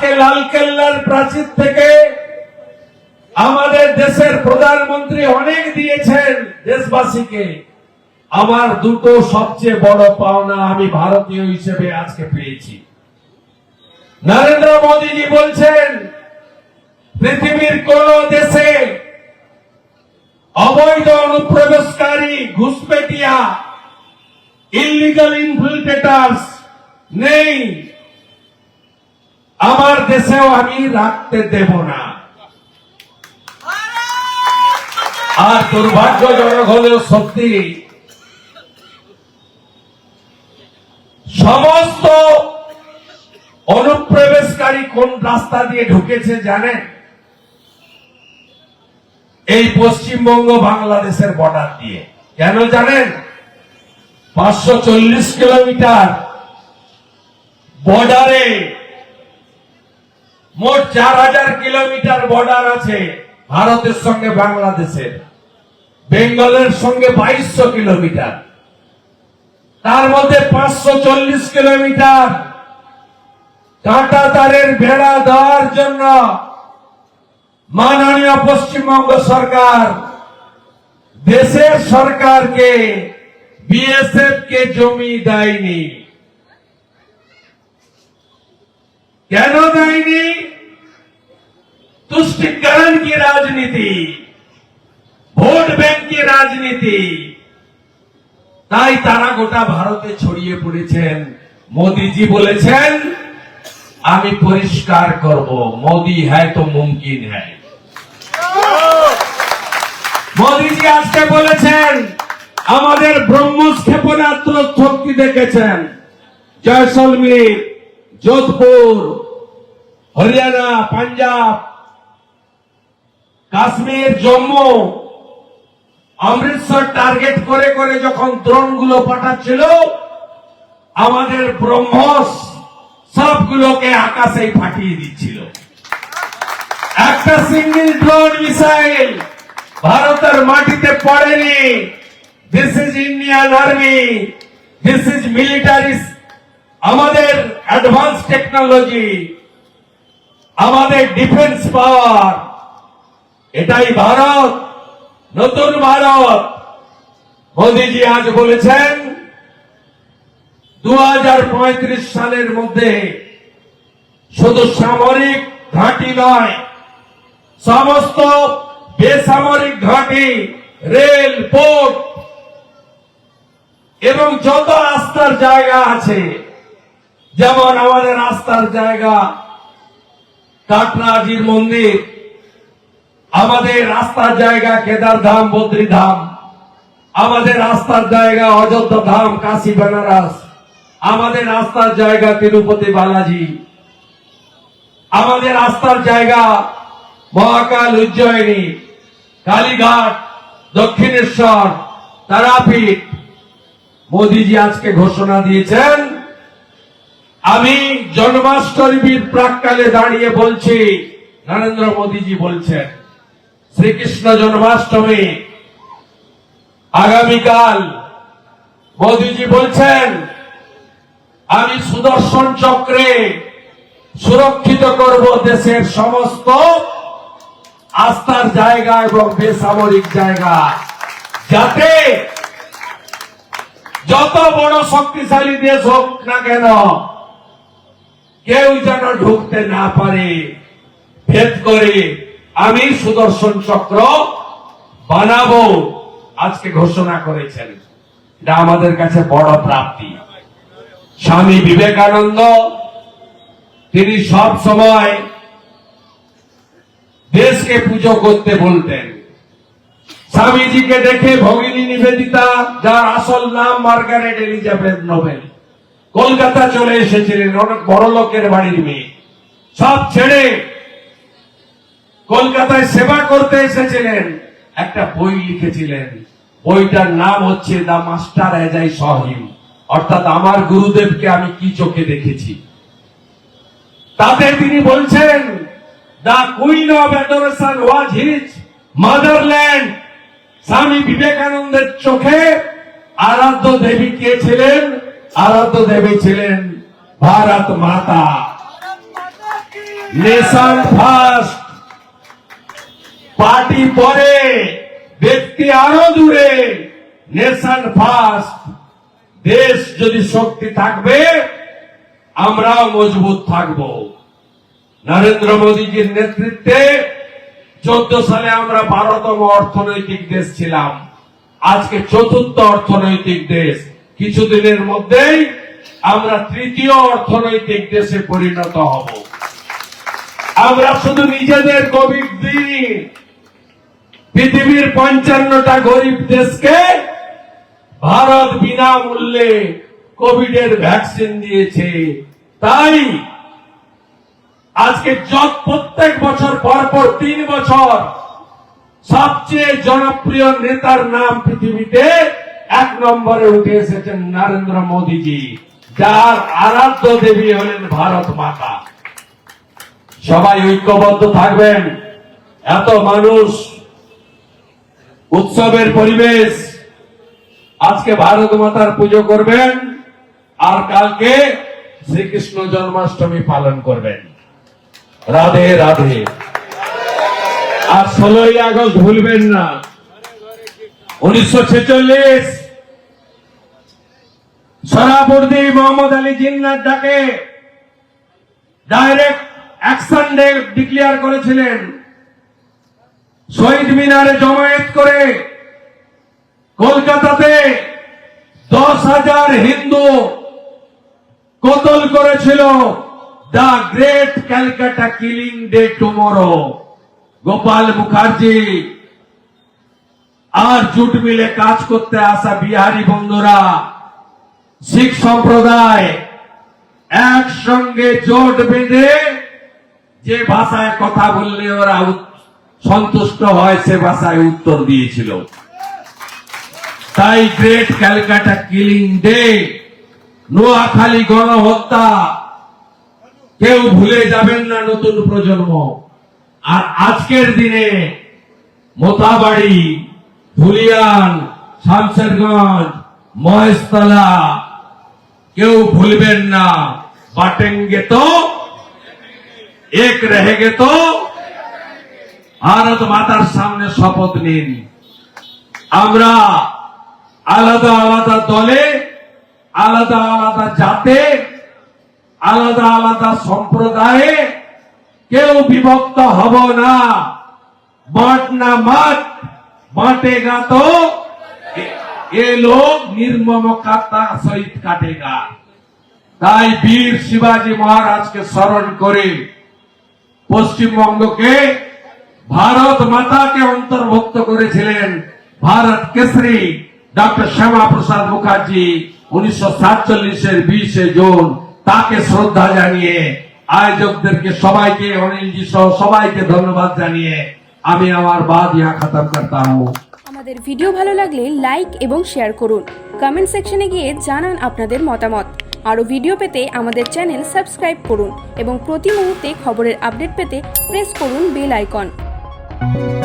আজকে লালকেল্লার প্রাচীর থেকে আমাদের দেশের প্রধানমন্ত্রী অনেক দিয়েছেন দেশবাসীকে। আমার দুটো সবচেয়ে বড় পাওনা আমি ভারতীয় হিসেবে আজকে পেয়েছি। নরেন্দ্র মোদীজি বলছেন, পৃথিবীর কোন দেশে অবৈধ অনুপ্রবেশকারী, ঘুষপেটিয়া ইলিগাল ইনফিল্ট্রেটার্স নেই। আমার দেশেও আমি রাখতে দেব না। আর দুর্ভাগ্যজনক হলেও সত্যি, সমস্ত অনুপ্রবেশকারী কোন রাস্তা দিয়ে ঢুকেছে জানেন? এই পশ্চিমবঙ্গ বাংলাদেশের বর্ডার দিয়ে। কেন জানেন? পাঁচশো চল্লিশ কিলোমিটার বর্ডারে মোট চার হাজার কিলোমিটার বর্ডার আছে ভারতের সঙ্গে বাংলাদেশের। বেঙ্গলের সঙ্গে বাইশশো কিলোমিটার। তার মধ্যে পাঁচশো চল্লিশ কিলোমিটার কাঁটা তারের বেড়া দেওয়ার জন্য মাননীয় পশ্চিমবঙ্গ সরকার, দেশের সরকারকে বিএসএফ কে জমি দেয়নি। কেন দেয়নি? तुष्टिकरण की राजनीति ভোট ব্যাংক की রাজনীতি তাই তারা গোটা ভারতে ছড়িয়ে পড়েছেন মোদিজি বলেছেন আমি পরিষ্কার করব মোদি হ্যায় তো মুমকিন হ্যায় মোদিজি আজকে বলেছেন আমাদের ব্রহ্মস ক্ষেপণাস্ত্র শক্তি দেখেছেন জয়সলমীর যোধপুর হরিয়ানা পাঞ্জাব কাশ্মীর, জম্মু, অমৃতসর টার্গেট করে করে যখন দ্রোণগুলো পাঠাচ্ছিল, আমাদের ব্রহ্মস সবগুলোকে আকাশে ফাটিয়ে দিচ্ছিল। একটা সিঙ্গেল ড্রোন মিসাইল ভারতের মাটিতে পড়েনি। This is Indian army this is military আমাদের অ্যাডভান্স টেকনোলজি আমাদের ডিফেন্স পাওয়ার এটাই ভারত, নতুন ভারত। মোদীজি আজ বলেছেন দু হাজার পঁয়ত্রিশ সালের মধ্যে শুধু সামরিক ঘাঁটি নয়, সমস্ত বেসামরিক ঘাঁটি, রেল, পোর্ট এবং যত আস্থার জায়গা আছে, যেমন আমাদের আস্থার জায়গা কাটরাজির মন্দির আমাদের রাস্তার জায়গা কেদার ধাম, বদ্রী ধাম। আমাদের রাস্তার জায়গা অযোধ্যা ধাম, কাশী, বেনারস। আমাদের রাস্তার জায়গা তিরুপতি, বালাজি। আমাদের রাস্তার জায়গা মহাকাল উজ্জয়িনী, কালীঘাট, দক্ষিণেশ্বর, তারাপীঠ। মোদিজি আজকে ঘোষণা দিয়েছেন, আমি জন্মাষ্টমীর প্রাককালে দাঁড়িয়ে বলছি, নরেন্দ্র মোদীজি বলছেন। শ্রীকৃষ্ণ জন্মাষ্টমী। আগামীকাল মোদীজি বলছেন, আমি সুদর্শন চক্রে সুরক্ষিত করব দেশের সমস্ত আস্থার জায়গা এবং বেসামরিক জায়গা। যাতে যত বড় শক্তিশালী দেশ হোক না কেন, কেউ যেন ঢুকতে না পারে। ভেদ করে আমি সুদর্শন চক্র বানাবো। আজকে ঘোষণা করেছেন। এটা আমাদের কাছে বড় প্রাপ্তি। স্বামী বিবেকানন্দ, তিনি সব সময় দেশকে পুজো করতে বলতেন। স্বামীজিকে দেখে ভগিনী নিবেদিতা, যার আসল নাম মার্গারেট এলিজাবেথ নোবেল। কলকাতা চলে এসেছিলেন, অনেক বড় লোকের বাড়ির মেয়ে। সব ছেড়ে কলকাতায় সেবা করতে এসেছিলেন। একটা বই লিখেছিলেন। বইটার নাম হচ্ছে দা মাস্টার এজাই সহিম অর্থাৎ আমার গুরুদেবকে আমি কি চোখে দেখেছি। তাতে তিনি বলছেন the queen of adoration was his motherland. Swami বিবেকানন্দের চোখে আরাধ্য দেবী কে ছিলেন? আরাধ্য দেবী ছিলেন ভারত মাতা। নেশন ফার্স্ট পার্টি পরে ব্যক্তি আরও দূরে, নেশন ফার্স্ট দেশ যদি শক্তি থাকবে, আমরাও মজবুত থাকব। নরেন্দ্র মোদীজির নেতৃত্বে চোদ্দ সালে আমরা বারোতম অর্থনৈতিক দেশ ছিলাম। আজকে চতুর্থ অর্থনৈতিক দেশ। কিছুদিনের মধ্যেই আমরা তৃতীয় অর্থনৈতিক দেশে পরিণত হব। আমরা শুধু নিজেদের কোভিড দিই পৃথিবীর পঞ্চান্নটা গরিব দেশকে ভারত বিনামূল্যে কোভিডের ভ্যাকসিন দিয়েছে। তাই আজকে যত প্রত্যেক বছর পর পর তিন বছর সবচেয়ে জনপ্রিয় নেতার নাম পৃথিবীতে এক নম্বরে উঠে এসেছেন নরেন্দ্র মোদীজি, যার আরাধ্য দেবী হলেন ভারত মাতা। সবাই ঐক্যবদ্ধ থাকবেন। এত মানুষ উৎসবের পরিবেশ। আজকে ভারত মাতার পুজো করবেন আর কালকে শ্রীকৃষ্ণ জন্মাষ্টমী পালন করবেন। রাধে রাধে। আর ষোলোই আগস্ট ভুলবেন না। উনিশশো ছেচল্লিশ। সরাবর্দি মোহাম্মদ আলী জিন্নার ডাকে। ডাইরেক্ট অ্যাকশন ডে ডিক্লেয়ার করেছিলেন। শহীদ মিনারে জমায়েত করে কলকাতাতে দশ হাজার হিন্দু কতল করেছিল? The great Calcutta killing day tomorrow. Gopal Mukherjee, R jute মিলে কাজ করতে আসা বিহারি বন্ধুরা, শিখ সম্প্রদায় একসঙ্গে জোট বেঁধে যে ভাষায় কথা বললে ওরা উত- সন্তুষ্ট হয় সে ভাষায় উত্তর দিয়েছিল। তাই great Calcutta killing day Noakhali গণহত্যা, কেউ ভুলে যাবেন না নতুন প্রজন্ম। আর আজকের দিনে মোতাবাড়ি, ধুলিয়ান, শামশেরগঞ্জ, মহেশতলা, কেউ ভুলবেন না। বাটেঙ্গে তো, এক রেহেগে তো ভারত মাতার সামনে শপথ নিন। আমরা আলাদা আলাদা দলে, আলাদা আলাদা জাতে, আলাদা আলাদা সম্প্রদায়ে কেউ বিভক্ত হব না। বাঁট না মাট বাঁটেগা তো এ- লোক নির্মমকাতা সহিত কাটেগা তাই বীর শিবাজী মহারাজকে স্মরণ করে পশ্চিমবঙ্গকে ভারত মাতাকে অন্তর্ভুক্ত করেছিলেন ভারত কেসরি ডক্টর শ্যামা প্রসাদ মুখার্জি উনিশশো সাতচল্লিশের বিশে জুন। তাকে শ্রদ্ধা জানিয়ে আয়োজকদেরকে সবাইকে, অনিলজি সহ সবাইকে ধন্যবাদ জানিয়ে আমি আমার বাদ ইহা খতম করতা হুঁ আমাদের ভিডিও ভালো লাগলে লাইক এবং শেয়ার করুন। কমেন্ট সেকশনে গিয়ে জানান আপনাদের মতামত। আরও ভিডিও পেতে আমাদের চ্যানেল সাবস্ক্রাইব করুন এবং প্রতি মুহূর্তে খবরের আপডেট পেতে প্রেস করুন বেল আইকন। you